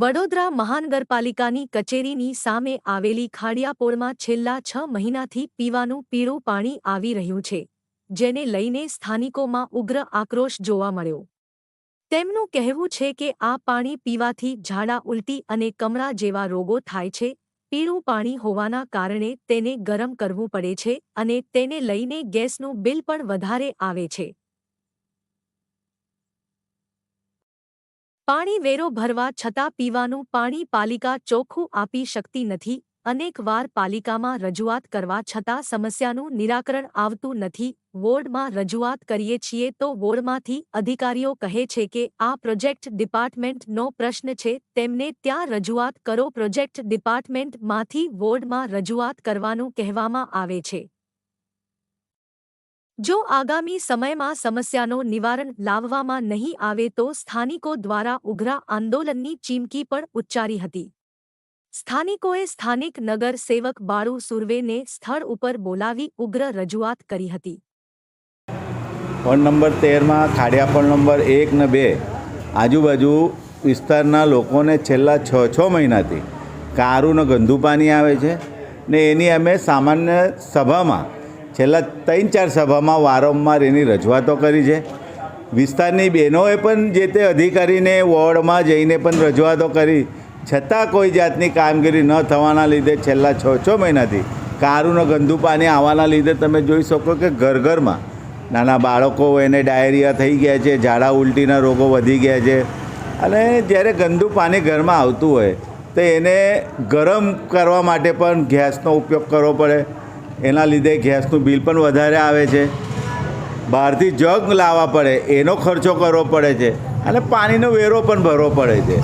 વડોદરા મહાનગરપાલિકાની કચેરીની સામે આવેલી ખાડિયાપોળમાં છેલ્લા છ મહિનાથી પીવાનું પીળું પાણી આવી રહ્યું છે, જેને લઈને સ્થાનિકોમાં ઉગ્ર આક્રોશ જોવા મળ્યો. તેમનું કહેવું છે કે આ પાણી પીવાથી ઝાડા ઉલટી અને કમળા જેવા રોગો થાય છે, પીળું પાણી હોવાના કારણે તેને ગરમ કરવું પડે છે અને તેને લઈને ગેસનું બિલ પણ વધારે આવે છે. પાણી વેરો ભરવા છતાં પીવાનું પાણી પાલિકા ચોખ્ખું આપી શકતી નથી. અનેકવાર પાલિકામાં રજૂઆત કરવા છતાં સમસ્યાનું નિરાકરણ આવતું નથી. વોર્ડમાં રજૂઆત કરીએ છીએ તો વોર્ડમાંથી અધિકારીઓ કહે છે કે આ પ્રોજેક્ટ ડિપાર્ટમેન્ટનો પ્રશ્ન છે. તેમને ત્યાં રજૂઆત કરો. પ્રોજેક્ટ ડિપાર્ટમેન્ટમાંથી વોર્ડમાં રજૂઆત કરવાનું કહેવામાં આવે છે. જો આગામી સમયમાં સમસ્યાનો નિવારણ લાવવામાં નહીં આવે તો સ્થાનિકો દ્વારા ઉગ્ર આંદોલનની ચીમકી પણ ઉચ્ચારી હતી. સ્થાનિકોએ સ્થાનિક નગર સેવક બાળુ સુર્વેને સ્થળ ઉપર બોલાવી ઉગ્ર રજૂઆત કરી હતી. વોર્ડ નંબર તેરમાં ખાડિયાપણ નંબર એક ને બે આજુબાજુ વિસ્તારના લોકોને છેલ્લા છ છ મહિનાથી કારું ગંદુ પાણી આવે છે ને એની અમે સામાન્ય સભામાં છેલ્લા ત્રણ ચાર સભામાં વારંવાર એની રજૂઆતો કરી છે. વિસ્તારની બહેનોએ પણ જે તે અધિકારીને વોર્ડમાં જઈને પણ રજૂઆતો કરી. છતાં કોઈ જાતની કામગીરી ન થવાના લીધે છેલ્લા છ છ મહિનાથી કારુનો ગંદુ પાણી આવવાના લીધે તમે જોઈ શકો કે ઘર ઘરમાં નાના બાળકો એને ડાયરિયા થઈ ગયા છે, ઝાડા ઉલટીના રોગો વધી ગયા છે. અને જ્યારે ગંદુ પાણી ઘરમાં આવતું હોય તો એને ગરમ કરવા માટે પણ ગેસનો ઉપયોગ કરવો પડે. એના લીધે ગેસનું બિલ પણ વધારે આવે છે. બહારથી જગ લાવવા પડે, એનો ખર્ચો કરવો પડે છે અને પાણીનો વેરો પણ ભરવો પડે છે.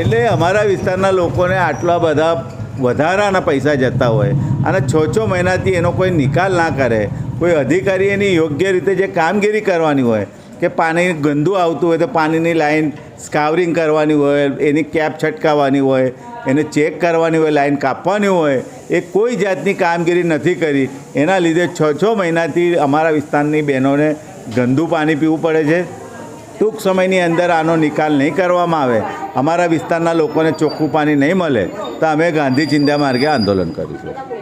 એટલે અમારા વિસ્તારના લોકોને આટલા બધા વધારાના પૈસા જતા હોય અને છ છ મહિનાથી એનો કોઈ નિકાલ ના કરે, કોઈ અધિકારી એની યોગ્ય રીતે જે કામગીરી કરવાની હોય, કે પાણી ગંદુ આવતું હોય તો પાણીની લાઈન સ્કાવરિંગ કરવાની હોય, એની કેપ છટકાવવાની હોય એને ચેક કરવાની હોય લાઈન કાપવાની હોય, એ કોઈ જાતની કામગીરી નથી કરી. એના લીધે છ છ મહિનાથી અમારા વિસ્તારની બહેનોને ગંદુ પાણી પીવું પડે છે. ટૂંક સમયની અંદર આનો નિકાલ નહીં કરવામાં આવે. અમારા વિસ્તારના લોકોને ચોખ્ખું પાણી નહીં મળે. તો અમે ગાંધી ચિંતા માર્ગે આંદોલન કરીશું.